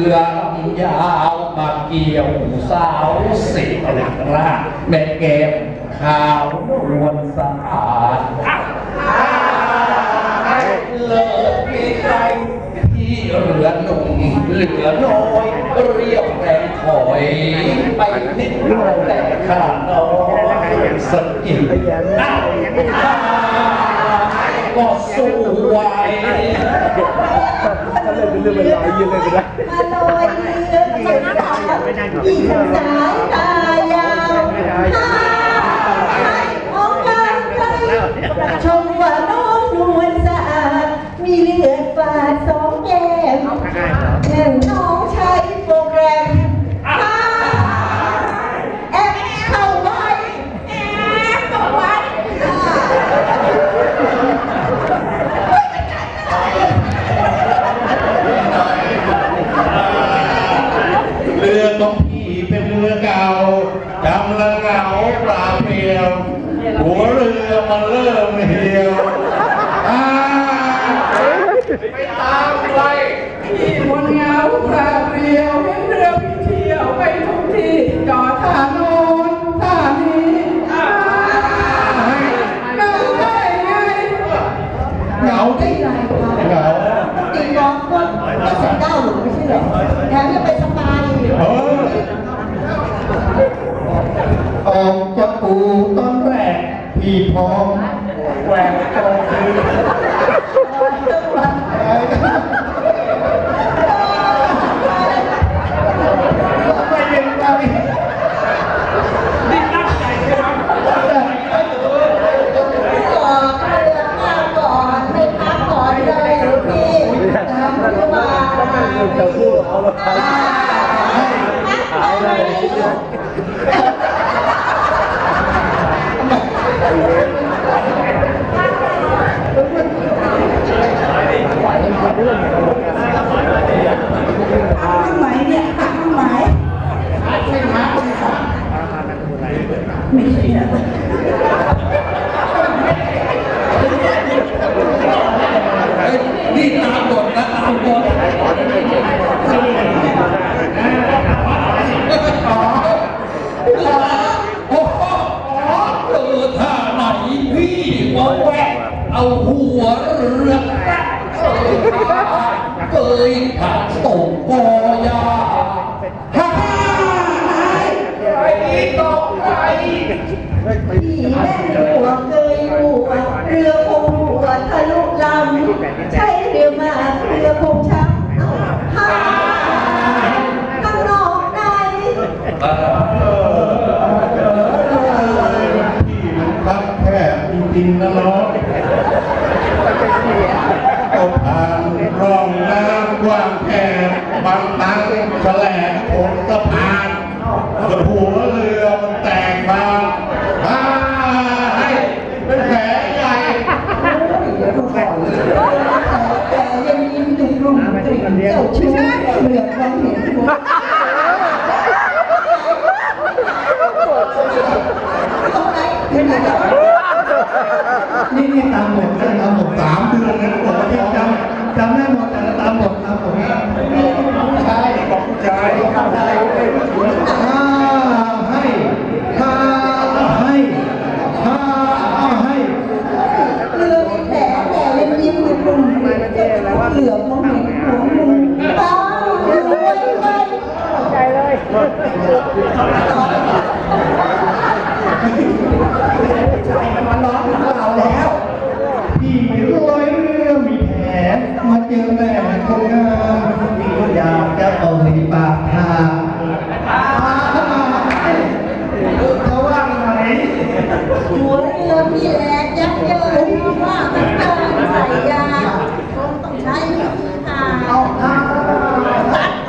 อลำยาวมาเกี่ยวสาวสิหลักร่างแม่แก้มขาวนวลสะอาดเลิกมีใครที่เรือหนุ่มเหลือน้อยเรียวแรงถอยไปนิดแต่ขาดน้อยสกิลอ้าว ก็สู้ไหวถ้าเล่นเป็นเรื่องเป็นราวยืนเล่นไปได้มาลอยเรือเป็นสาวหญิงสายตายาวห้าให้มองกันไกลชมว่าน้องนวลสะอาด มีเลือดฝาดสองแก้มแน่นน้อง จำละเหงาปลาเปลี่ยว หัวเรือมันเริ่มเหี่ยวไปตามไปที่บนเหงาปลาเปลี่ยวเห็นเรือพี่เที่ยวไปทุกที่จอดท่าโน้นท่านี้ พี่พร้อมแหวกตรงคืนไปยังไง นี่ตั้งใจใช่ไหม ก่อนเรือข้ามก่อนไม่พักก่อนเลยหลวงพี่ตามขึ้นมา จะพูดเอาละ พักไป พักไหมเนี่ยพักไหมไม่พักไม่พักไม่ใช่นะ เฮ้ยนี่ตามบทนะตามบทโอ้โหเออท่าไหนพี่มาแวะเอาหัวเรือตักเกยผักตกกอยาฮ่าไปตกไป ผีแม่หัวเกยหัวเรือคงหัวทะลุลำใช่เรือ มาเพื่อคง ชุ่มเจ้าชู้เหลือความเห็นหัวตรงไหนเห็นไหมนี่นี่ตามบทนะตามบทสามเดือนนะบทที่จำจำได้หมดแต่ตามบทตามบท chứ mẹ không có vào cho tôi bạc hà Cháu ăn mày Chuối lớn gì nè chắc chứ Đúng quá tất cả xảy ra Con tổng lấy Ông ta Ông ta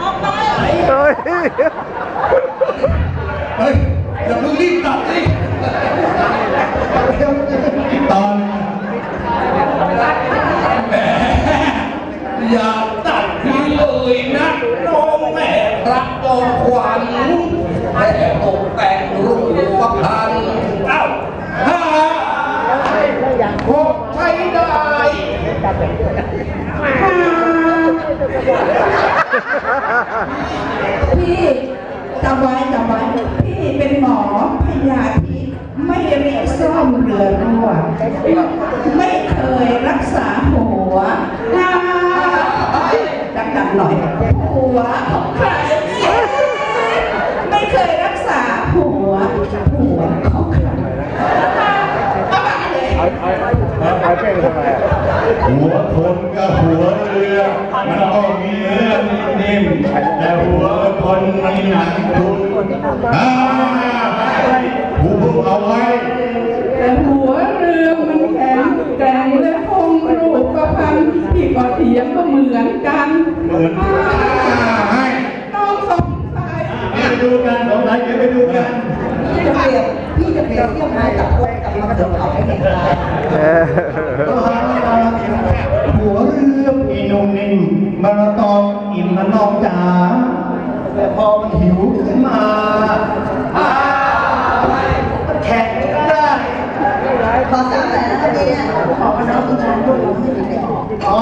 Ông ta ได้พี่จำไว้จำไว้พี่เป็นหมอพยาธิไม่เรียกซ่อมเรือรั่วไม่เคยรักษาหัวอ่าดังๆหน่อยหัวของใครไม่เคยรักษาหัวหัวของใครเอาไปเลย เอาเป็นทำไมอะ หัวคนกับหัวเรือ มันก็มีเนื้อนิ่มๆแต่หัวคน มันหนักทุนอ่าหูเอาไว้ แต่หัวเรือมันแข็งแกร่งและคงรูปประพันธ์พี่ก็เถียงก็เหมือนกันเหมือนให้น้องสงสัยเดี๋ยวไปดูกันสงสัยเดี๋ยวไปดูกันพี่จะเปรียบพี่จะเปรียบเทียบนายกับพวกกับมาสมเขาให้เห็นได้เออหัวเรืออีนุ่มนิ่มมาราตองอิ่มมันนองจ๋า แต่พอมันหิวขึ้นมาอ้าวแข็งได้พอสามแต่แล้วเนี่ยขอมาน้องอีกคนดไม่ดีเลยอ๋อ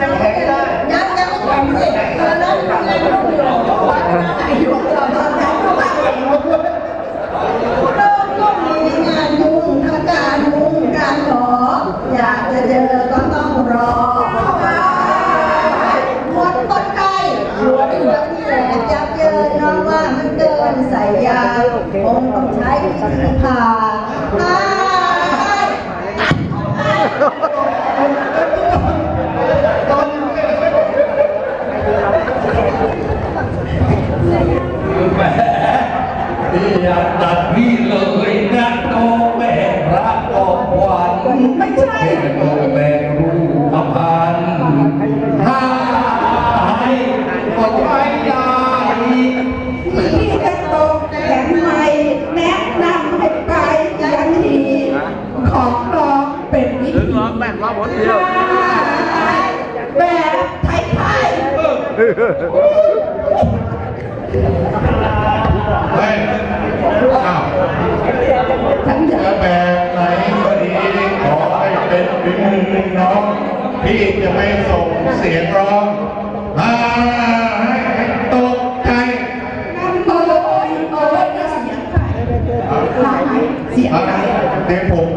จะแข็งได้ยังยังไม่ถึงสิเออแล้วทำงานต้องอยู่อายุเราตอนนั้นก็แบบโลกก็มีงานยุ่งทำการยุ่งการขออยากจะเจอก็ต้องรอหมดคนไกลหัวอยู่แล้วนี่แหละจับเจอน้องว่ามันเกินใส่ยาคงต้อง ใช้ผ่าอ้ายแหมอย่าตัดพี่เลยนะน้องแม่รักจอวัญไม่ใช่โตแม่รูปพันธ์หายก็ใช้ได้ พี่จะตกแข็งใหม่แนะนำให้ไปยันทีของรองเป็นวิธี ร้องแบ่งร้องหมดเดียว แบบไทย เฮ้ยอ้าวจะแบบไหนก็ดีขอให้เป็นฝีมือน้อง พี่จะไม่ส่งเสียงร้องอ่าให้ตกใจนั่นโอยโอยจะเสียงใครเสียงใครเสียงผม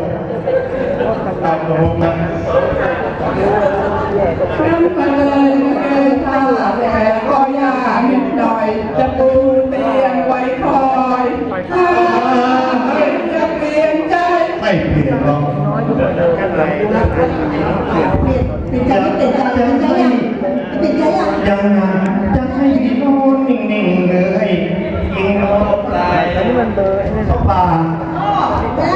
ตามตัวผมนะ น้ำเอ่ยเอ่ยถ้าแต่ก็ยากนิดหน่อย จะปูเตียงไว้คอยถ้าจะเปลี่ยนใจ ไม่เปลี่ยนหรอก เปลี่ยนเปลี่ยนใจไม่ปลี่ยนใจเปลี่ยนใจยังปลี่ยนใจยังยังไงจะให้นอนนิ่งๆเลยยิงนอนตายนนี้มันเบอร์ไอ้นี่สบายแม่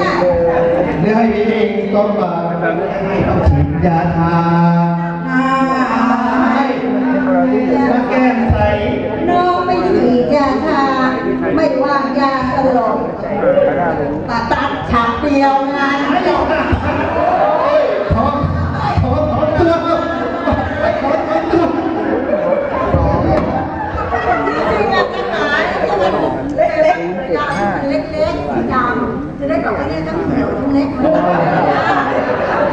เนื้อให้พี่ก็บาให้ต้องฉีดยาทาอ่ามาแก้มใสน้องไม่ฉีดยาทาไม่วางยาสลบเอดตัดตัดฉากเดียวงานไม่จบ ขอขอขอตัวขอขอตัว เล็กเล็กเล็กเล็กดำจะได้แบบว่าเนี่ยทั้งเหนียวทั้งเล็ก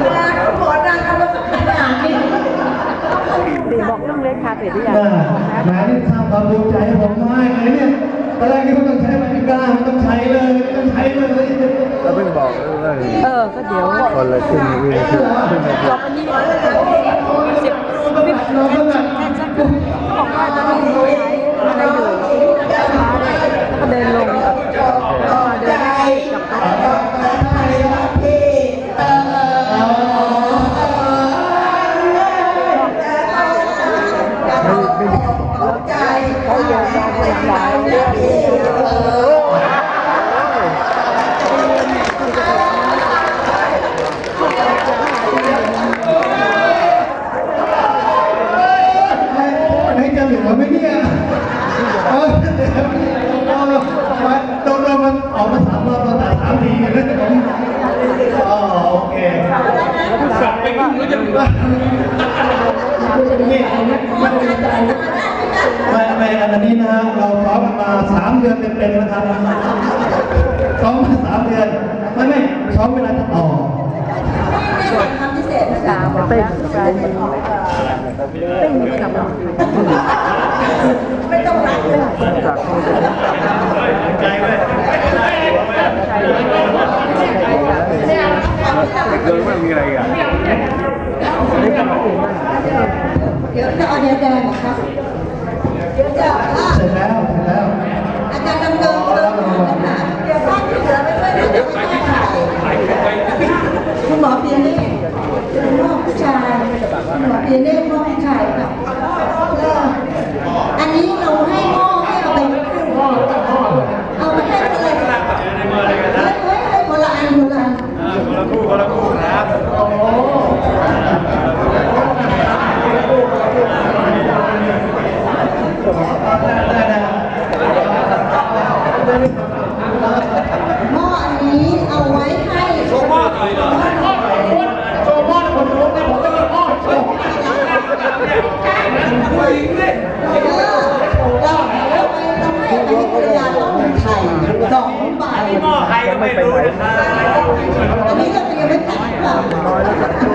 เวลาเขาบอกดังเขาก็ขนาดนี้ ตีบอกเรื่องเล็กคาเฟ่ที่อยากแหมนี่สร้างความภูมิใจให้ผมมากเลยเนี่ยตอนแรกนี่ไม่ต้องใช้มันไม่กล้าไม่ต้องใช้เลยไม่ต้องใช้เลยเราเพิ่งบอกเออเออก็เดี๋ยวคนละครึ่งวิ่งขึ้นขึ้นไปจบอันนี้สิบสิบ นี่ไม่ไม่ไม่อันนี้นะฮะเราซ้อมมาสามเดือนเต็มๆนะครับซ้อมมาสามเดือนไม่ไม่ซ้อมเวลาต่อทำพิเศษสามเต้นกันเต้นกับเราไม่ต้องรักเลยจากมือเดินใจไว้เกินไม่มีอะไรอะ เดี๋ยวจะเอาเดียวแดงนะครับเดี๋ยวจะอะเสร็จแล้วเสร็จแล้วอาจารย์ดำเนินเรื่องนะคะเดี๋ยวบ้านที่เหลือไม่ช่วยเดี๋ยวไม่ช่วยถ่ายคุณหมอเปียเน่คุณหมอผู้ชายคุณหมอเปียเน่ ยี่ห้อใครก็ไม่รู้นะครับอนนี้ก็จะยังไม่ตัดหรอ